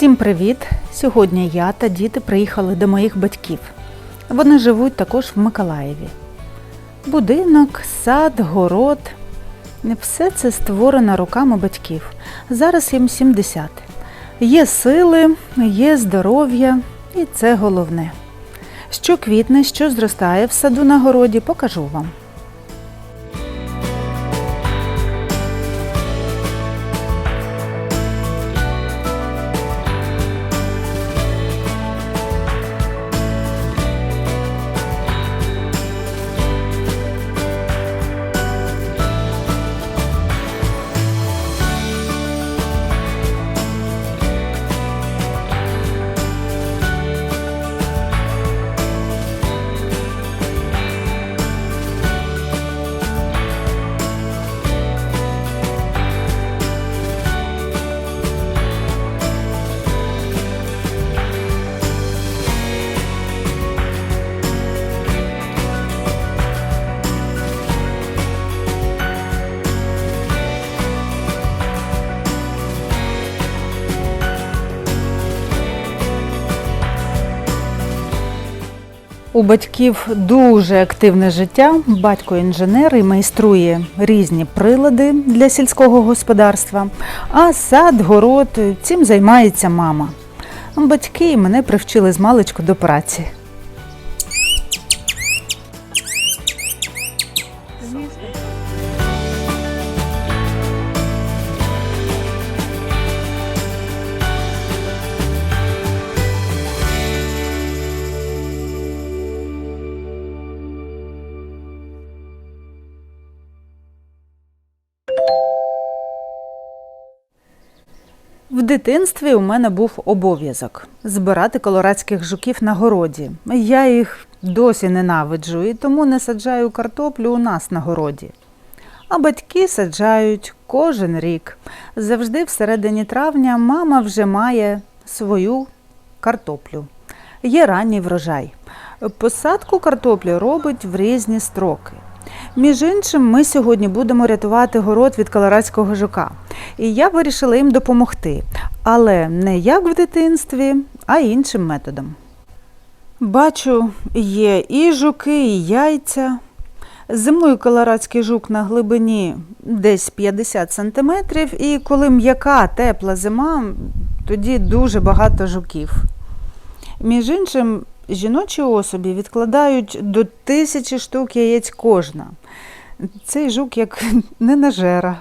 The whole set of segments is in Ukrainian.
Всім привіт! Сьогодні я та діти приїхали до моїх батьків. Вони живуть також в Миколаєві. Будинок, сад, город. Все це створено руками батьків. Зараз їм 70. Є сили, є здоров'я, і це головне. Що квітне, що зростає в саду на городі, покажу вам. У батьків дуже активне життя. Батько інженер і майструє різні прилади для сільського господарства, а сад, город цим займається мама. Батьки мене привчили з маличку до праці. В дитинстві у мене був обов'язок збирати колорадських жуків на городі. Я їх досі ненавиджу і тому не саджаю картоплю у нас на городі. А батьки саджають кожен рік. Завжди всередині травня мама вже має свою картоплю. Є ранній врожай. Посадку картоплі робить в різні строки. Між іншим, ми сьогодні будемо рятувати город від колорадського жука. І я вирішила їм допомогти, але не як в дитинстві, а іншим методом. Бачу, є і жуки, і яйця. Зимує колорадський жук на глибині десь 50 см, і коли м'яка тепла зима, тоді дуже багато жуків. Між іншим, жіночі особі відкладають до тисячі штук яєць кожна. Цей жук як ненажера,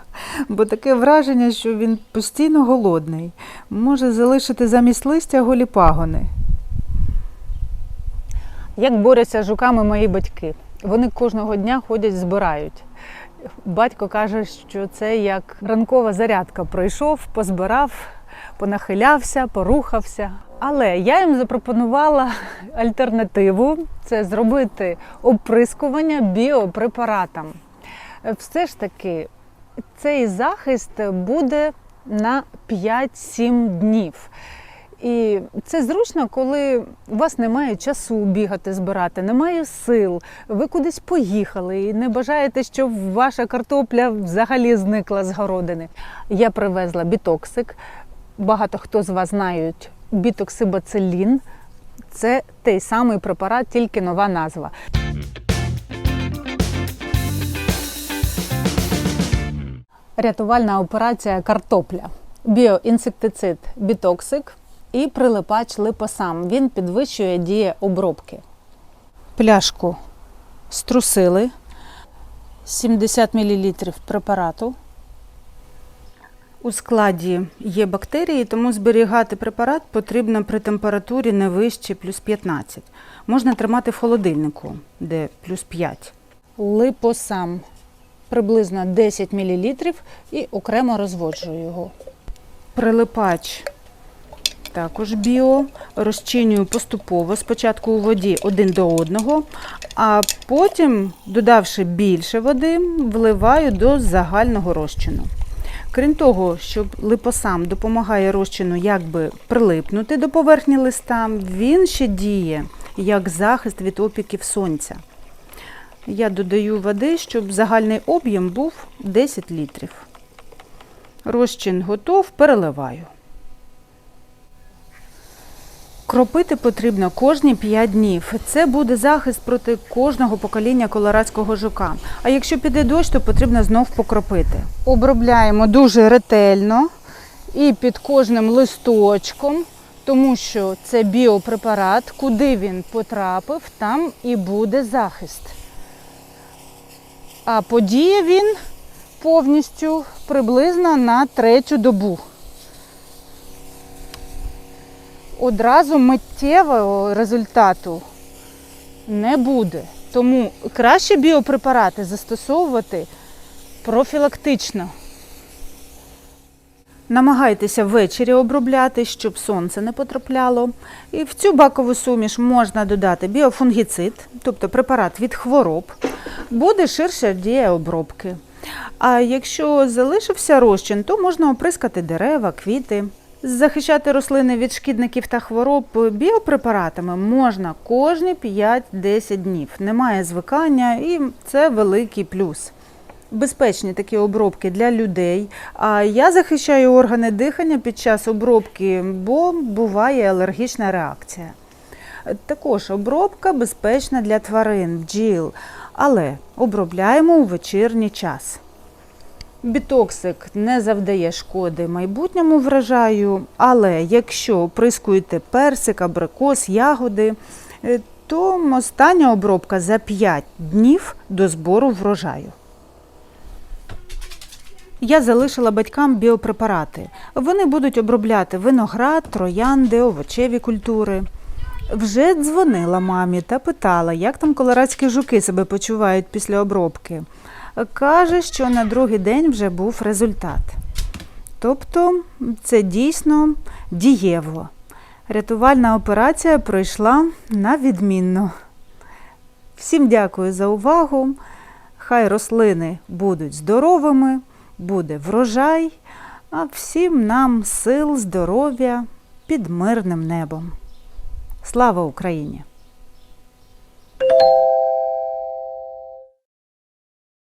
бо таке враження, що він постійно голодний, може залишити замість листя голі пагони. Як борються з жуками мої батьки? Вони кожного дня ходять, збирають. Батько каже, що це як ранкова зарядка. Пройшов, позбирав, понахилявся, порухався. Але я їм запропонувала альтернативу це зробити оприскування біопрепаратом. Все ж таки, цей захист буде на 5-7 днів. І це зручно, коли у вас немає часу бігати, збирати, немає сил, ви кудись поїхали і не бажаєте, щоб ваша картопля взагалі зникла з городини. Я привезла бітоксик. Багато хто з вас знають бітоксибацилін. Це той самий препарат, тільки нова назва. Рятувальна операція картопля, біоінсектицид бітоксик і прилипач липосам. Він підвищує дію обробки. Пляшку струсили 70 мл препарату. У складі є бактерії, тому зберігати препарат потрібно при температурі не вище плюс 15. Можна тримати в холодильнику, де плюс 5. Липосам приблизно 10 мл і окремо розводжую його. Прилипач також біо. Розчинюю поступово, спочатку у воді один до одного, а потім, додавши більше води, вливаю до загального розчину. Крім того, що липосам допомагає розчину якби прилипнути до поверхні листа, він ще діє як захист від опіків сонця. Я додаю води, щоб загальний об'єм був 10 літрів. Розчин готов, переливаю. Кропити потрібно кожні 5 днів. Це буде захист проти кожного покоління колорадського жука. А якщо піде дощ, то потрібно знов покропити. Обробляємо дуже ретельно і під кожним листочком, тому що це біопрепарат, куди він потрапив, там і буде захист. А подіє він повністю приблизно на третю добу. Одразу миттєвого результату не буде. Тому краще біопрепарати застосовувати профілактично. Намагайтеся ввечері обробляти, щоб сонце не потрапляло. І в цю бакову суміш можна додати біофунгіцид, тобто препарат від хвороб. Буде ширша дія обробки. А якщо залишився розчин, то можна оприскати дерева, квіти. Захищати рослини від шкідників та хвороб біопрепаратами можна кожні 5-10 днів. Немає звикання і це великий плюс. Безпечні такі обробки для людей. А я захищаю органи дихання під час обробки, бо буває алергічна реакція. Також обробка безпечна для тварин, бджіл, але обробляємо у вечірній час. Бітоксик не завдає шкоди майбутньому врожаю, але якщо оприскуєте персик, абрикос, ягоди, е, то остання обробка за 5 днів до збору врожаю. Я залишила батькам біопрепарати. Вони будуть обробляти виноград, троянди, овочеві культури. Вже дзвонила мамі та питала, як там колорадські жуки себе почувають після обробки. Каже, що на другий день вже був результат. Тобто це дійсно дієво. Рятувальна операція пройшла на відмінно. Всім дякую за увагу. Хай рослини будуть здоровими, буде врожай, а всім нам сил, здоров'я під мирним небом. Слава Україні!